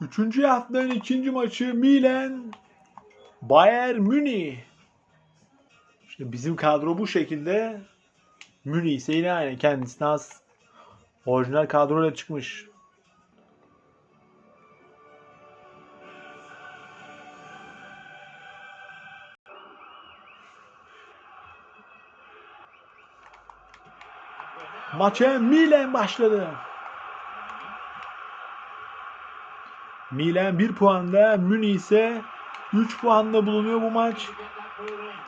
Üçüncü haftanın ikinci maçı Milan Bayern Münih. İşte bizim kadro bu şekilde. Münih ise yine aynı kendisine has orijinal kadroyla çıkmış. Maça Milan başladı. Milan 1 puanda, Münih ise 3 puanda bulunuyor bu maç.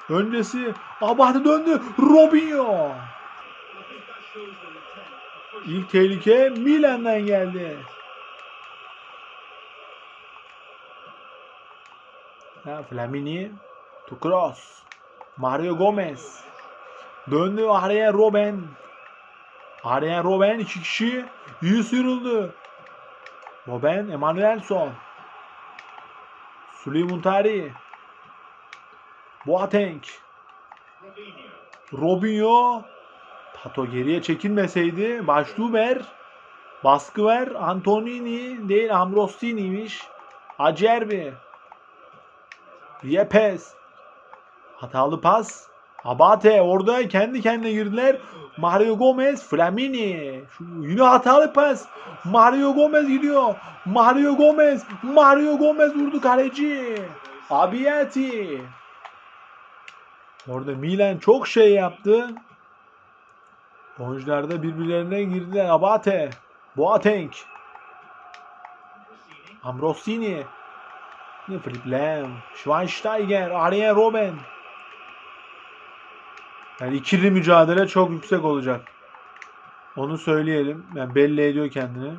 Öncesi Abate döndü. Robinho. İlk tehlike Milan'dan geldi. Ha, Flamini. To cross. Mario Gomez. Döndü araya Robben. Araya Robben iki kişi. İyi sıyrıldı. Robben, Emanuelson. Süleyman Tari. Boateng. Robinho. Pato geriye çekilmeseydi. Başluber. Baskı ver. Antonini değil Ambrosini'ymiş. Acerbi. Yepes. Hatalı pas. Abate orada kendi kendine girdiler. Mario Gomez, Flamini. Yine hatalı pas. Mario Gomez gidiyor. Mario Gomez. Mario Gomez vurdu kaleci. Abiati. Orada Milan çok şey yaptı. Oyuncular da birbirlerine girdiler. Abate. Boateng. Ambrosini. Philip Lam. Schweinsteiger. Arjen Robben. Yani ikili mücadele çok yüksek olacak. Onu söyleyelim. Yani belli ediyor kendini.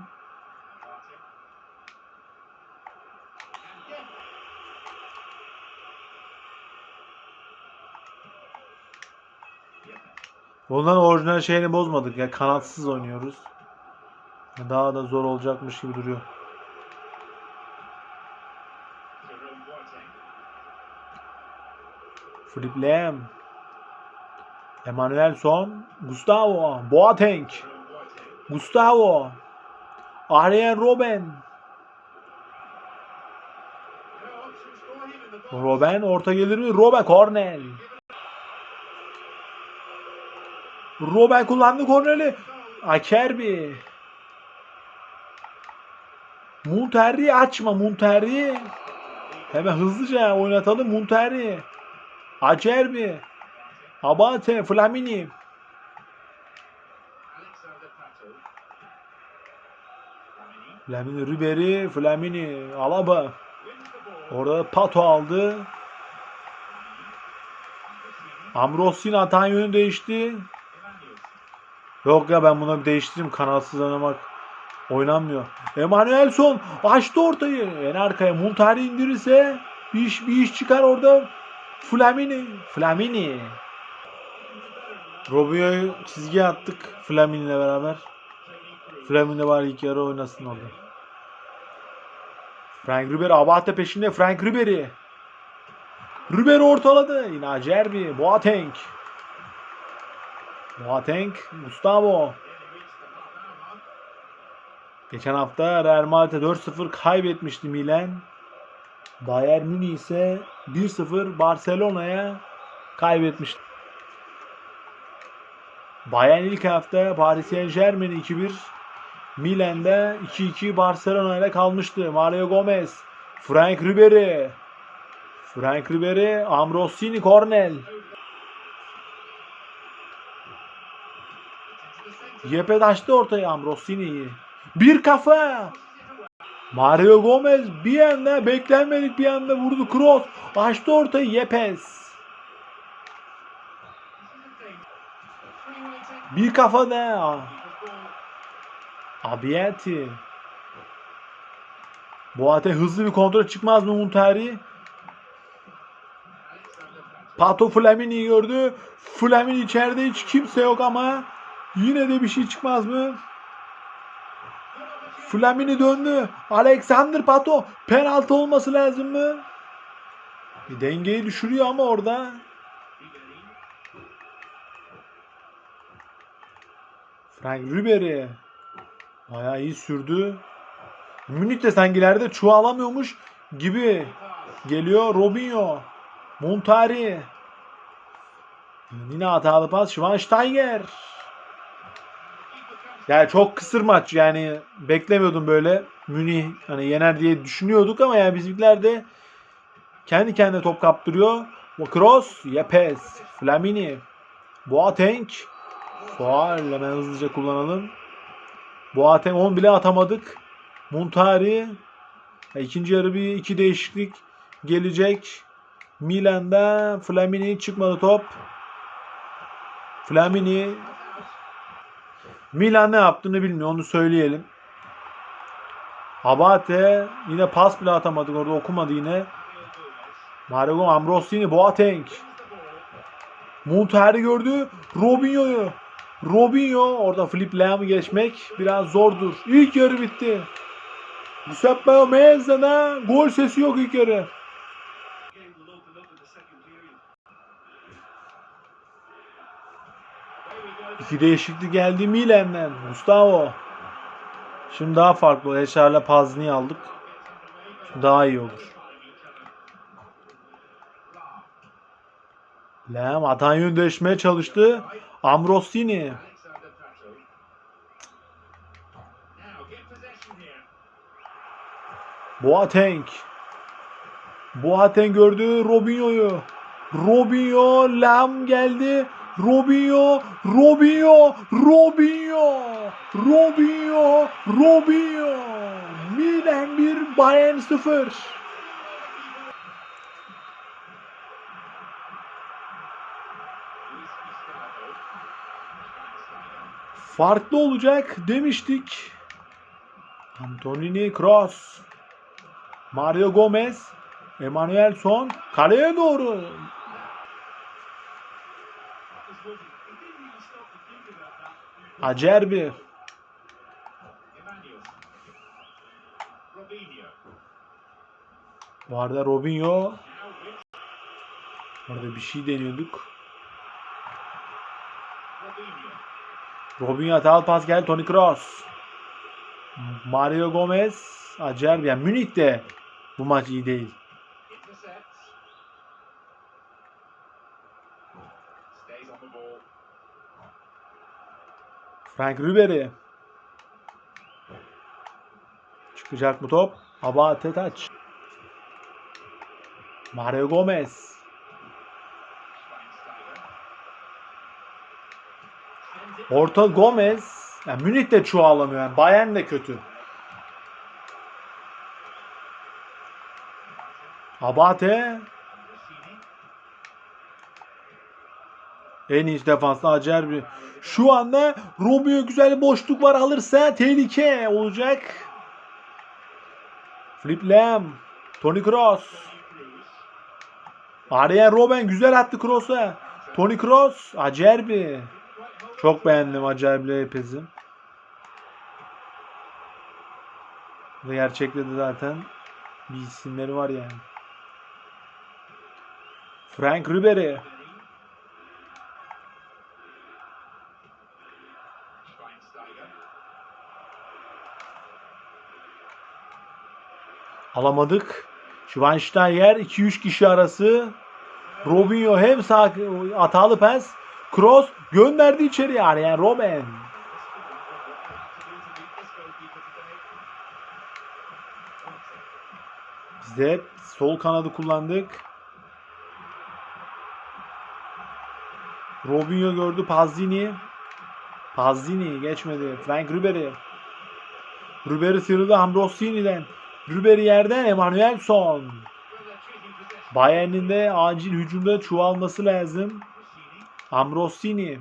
Ondan orijinal şeyini bozmadık ya. Kanatsız oynuyoruz. Daha da zor olacakmış gibi duruyor. Philip Lam. Emanuelson. Gustavo. Boateng. Gustavo. Arjen Robben. Robben orta gelir mi? Robben Cornel. Robben kullandı korneri. Akerbi. Munterri açma Munterri. Hemen hızlıca oynatalım Munterri. Acerbi. Abate, Flamini. Flamini, Ribery, Flamini, Alaba. Orada Pato aldı. Ambrosini atan yönü değişti. Yok ya ben bunu bir değiştireyim. Kanatsız oynamak oynanmıyor. Emanuelson açtı ortayı. En arkaya Muntari indirirse bir iş, bir iş çıkar orada. Flamini. Flamini. Robinho'yu çizgiye attık Flamini ile beraber. Flamini de var ilk yarı oynasın orada. Frank Ribery Abate peşinde Frank Ribery. Ribery ortaladı. Yine Acerbi. Boateng. Boateng. Gustavo. Geçen hafta Real Madrid'e 4-0 kaybetmişti Milan. Bayern Münih ise 1-0 Barcelona'ya kaybetmişti. Bayern ilk hafta Paris Saint Germain'i 2-1 Milan'da 2-2 Barcelona ile kalmıştı. Mario Gomez, Frank Ribery, Frank Ribery, Ambrosini, Cornel. Yepes açtı ortaya Ambrosini'yi. Bir kafa. Mario Gomez bir anda beklenmedik bir anda vurdu. Cross açtı ortayı Yepes. Bir kafa da. Abiati. Boate hızlı bir kontrol çıkmaz mı Muntari? Pato Flamini gördü. Flamini içeride hiç kimse yok ama yine de bir şey çıkmaz mı? Flamini döndü. Alexander Pato penaltı olması lazım mı? Bir dengeyi düşürüyor ama orada. Frank Ribery bayağı iyi sürdü. Münih de sengilerde çuvalamıyormuş gibi geliyor Robinho. Montari. Yine hatalı pas. Schweinsteiger. Yani çok kısır maç. Yani beklemiyordum böyle. Münih hani yener diye düşünüyorduk ama yani bizimkiler de kendi kendine top kaptırıyor. Kroos, Yepes, Flamini, Boateng. Faal hemen hızlıca kullanalım. Boateng 10 bile atamadık. Muntari. Ya İkinci yarı bir iki değişiklik gelecek. Milan'da Flamini çıkmadı top. Flamini Milan ne yaptığını bilmiyor onu söyleyelim. Abate yine pas bile atamadık orada okumadı yine. Mario Ambrosini Boateng. Montari gördü. Robinho'yu. Robinho orada Flip Lam'ı geçmek biraz zordur. İlk yarı bitti. Giuseppe Mezza'da gol sesi yok ilk yarı. İki değişiklik geldi Milan'den. Gustavo. Şimdi daha farklı. Eşar'la Pazni'yi aldık. Şimdi daha iyi olur. Lam atan yön değişmeye çalıştı. Ambrosini. Boateng. Boateng gördü Robinho'yu. Robinho Lam geldi. Robinho, Robinho, Robinho, Robinho, Robinho. Milan 1, Bayern 0. Farklı olacak demiştik. Antonini Kroos. Mario Gomez. Emmanuel Son. Kaleye doğru. Acerbi. Bu arada Robinho. Orada bir şey deniyorduk. Robinho hatalı pas geldi. Toni Kroos. Mario Gomez. Acerbi. Yani Münih'te bu maç iyi değil. Frank Ribery. Çıkacak mı top? Abate taç. Mario Gomez. Orta Gomez. Yani Münih de çuvalamıyor. Yani Bayern de kötü. Abate. En iyi defanslı Acerbi. Şu anda Romeo güzel bir boşluk var alırsa tehlike olacak. Flip Lam. Toni Kroos. Arjen Robben güzel attı Kroos'a. Toni Kroos. Acerbi. Çok beğendim Acerbi'yle Epez'i. Ve gerçekte de zaten bir isimleri var yani. Frank Ribery. Alamadık. Schweinsteiger 2-3 kişi arası. Robinho hem sağ hatalı pas. Kroos gönderdi içeri yani. yani Robben. Biz de sol kanadı kullandık. Robinho gördü Pazzini. Pazzini geçmedi. Frank Ribery. Ribery sıyrıldı Ambrosini'den. Ribery yerden Emmanuel Son. Bayern'in de acil hücumda çuvalması lazım. Ambrosini.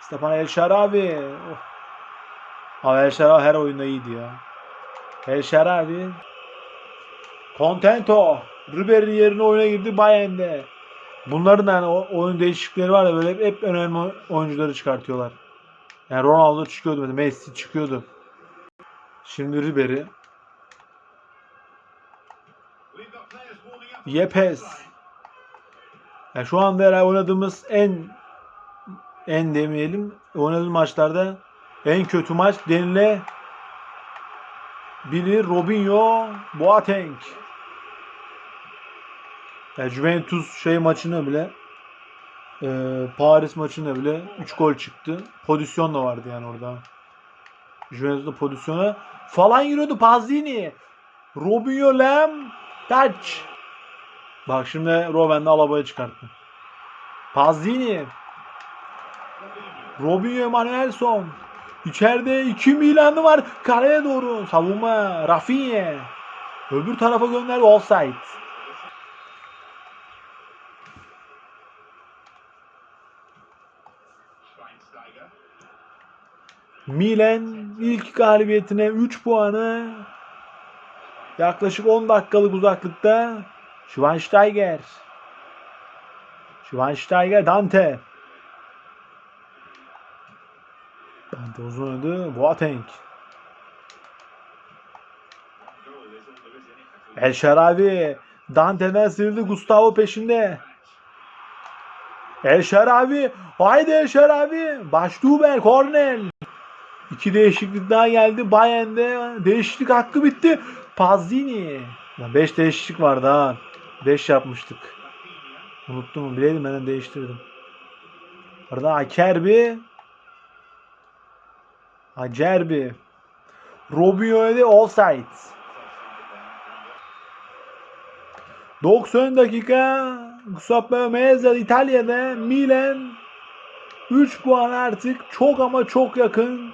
Stepan El Şarabi. Oh. Abi El Şarabi her oyunda iyiydi ya. El Şarabi. Contento. Ribery yerine oyuna girdi Bayern'de. Bunların yani oyun değişiklikleri var ya böyle hep, hep önemli oyuncuları çıkartıyorlar. Yani Ronaldo çıkıyordu mesela Messi çıkıyordu. Şimdi Ribery. Yepes. Yani şu anda herhalde oynadığımız en en demeyelim oynadığımız maçlarda en kötü maç denile bilir. Robinho, Boateng. Ya Juventus şey maçına bile e, Paris maçında bile 3 gol çıktı. Pozisyon da vardı yani orada. Juventus'da pozisyona falan giriyordu Pazzini. Robinho Lem Taç. Bak şimdi Robben de Alaba'ya çıkarttı. Pazzini. Robinho Emanuelson. İçeride iki Milanlı var. Kaleye doğru. Savunma. Rafinha. Öbür tarafa gönder offside. Milan ilk galibiyetine 3 puanı yaklaşık 10 dakikalık uzaklıkta Schweinsteiger. Schweinsteiger Dante. Dante uzun oynadı. Boateng. El Şarabi Dante'den sıyrıldı. Gustavo peşinde. El Şarabi haydi El Şarabi Baştuber Kornel İki değişiklik daha geldi. Bayern'de değişiklik hakkı bitti. Pazzini. 5 değişiklik vardı ha. 5 yapmıştık. Unuttum? Bileydim ben de değiştirdim. Arada Akerbi. Acerbi. Robinho'ya de offside. 90 dakika Giuseppe Meazza İtalya'da Milan 3 puan artık çok ama çok yakın.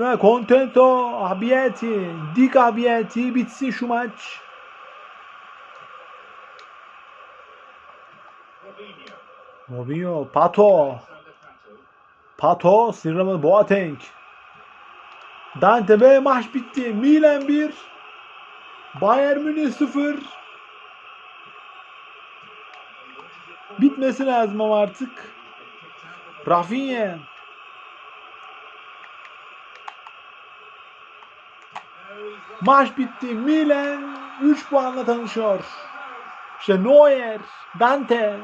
Ve Contento Abiyeti, Dik Abiyeti bitsin şu maç. Robinho, Pato. Pato, sınırlamadı Boateng. Dante ve maç bitti. Milan 1. Bayern Münih 0. Bitmesi lazım ama artık. Rafinha. Maç bitti. Milan 3 puanla tanışıyor. İşte Neuer, Dante,